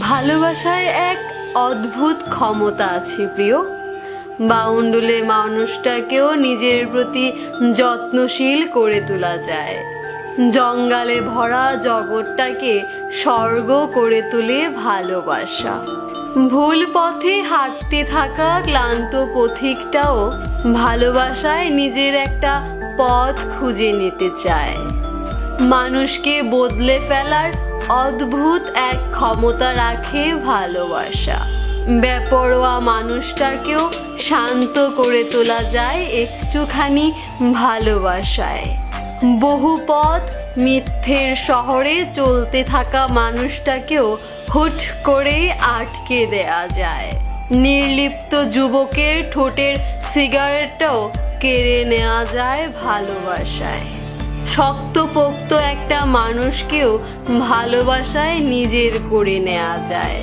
ভালোবাসায় এক অদ্ভুত ক্ষমতা আছে, প্রিয়। বাউন্ডুলে মানুষটাকেও নিজের প্রতি যত্নশীল করে তোলা যায়। জঙ্গলে ভরা জগৎটাকে স্বর্গ করে তোলে ভালোবাসা। ভুল পথে হাঁটতে থাকা ক্লান্ত পথিকটাও ভালোবাসায় নিজের একটা পথ খুঁজে নিতে চায়। মানুষকে বদলে ফেলার অদ্ভুত এক ক্ষমতা রাখে ভালোবাসা। বেপরোয়া মানুষটাকেও শান্ত করে তোলা যায় একটুখানি ভালোবাসায়। বহু পথ মিথ্যের শহরে চলতে থাকা মানুষটাকেও হুট করে আটকে দেয়া যায়। নির্লিপ্ত যুবকের ঠোঁটের সিগারেটটাও কেড়ে নেওয়া যায় ভালোবাসায়। শক্তপোক্ত একটা মানুষকেও ভালোবাসায় নিজের করে নেওয়া যায়।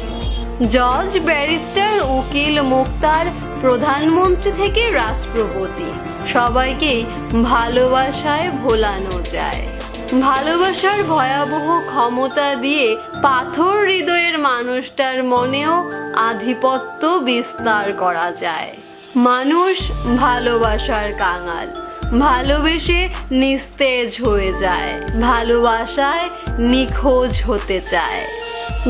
জজ ব্যারিস্টার উকিল মুক্তার প্রধানমন্ত্রী থেকে রাষ্ট্রপতি। সবাইকেই ভালোবাসায় ভোলানো যায়। ভালোবাসার ভয়াবহ ক্ষমতা দিয়ে পাথর হৃদয়ের মানুষটার মনেও আধিপত্য বিস্তার করা যায়। মানুষ ভালোবাসার কাঙাল। ভালোবেসে নিস্তেজ হয়ে যায়, ভালোবাসায় নিখোঁজ হতে চায়।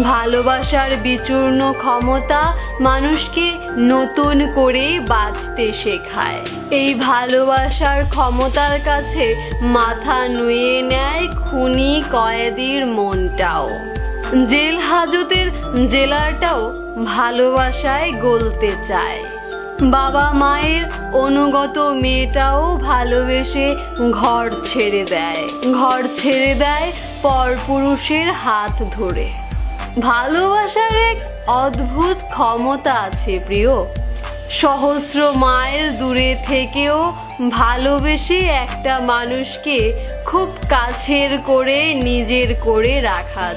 ভালোবাসার বিচূর্ণ ক্ষমতা মানুষকে নতুন করে বাঁচতে শেখায়। এই ভালোবাসার ক্ষমতার কাছে মাথা নুয়ে নেয় খুনি কয়েদির মনটাও। জেল হাজতের জেলারটাও ভালোবাসায় গলতে চায়। বাবা মায়ের অনুগত মেয়েটাও ভালোবেসে ঘর ছেড়ে দেয়। ঘর ছেড়ে দেয় পরপুরুষের হাত ধরে। ভালোবাসার এক অদ্ভুত ক্ষমতা আছে প্রিয়। সহস্র মাইল দূরে থেকেও ভালোবেসে একটা মানুষকে খুব কাছের করে, নিজের করে রাখা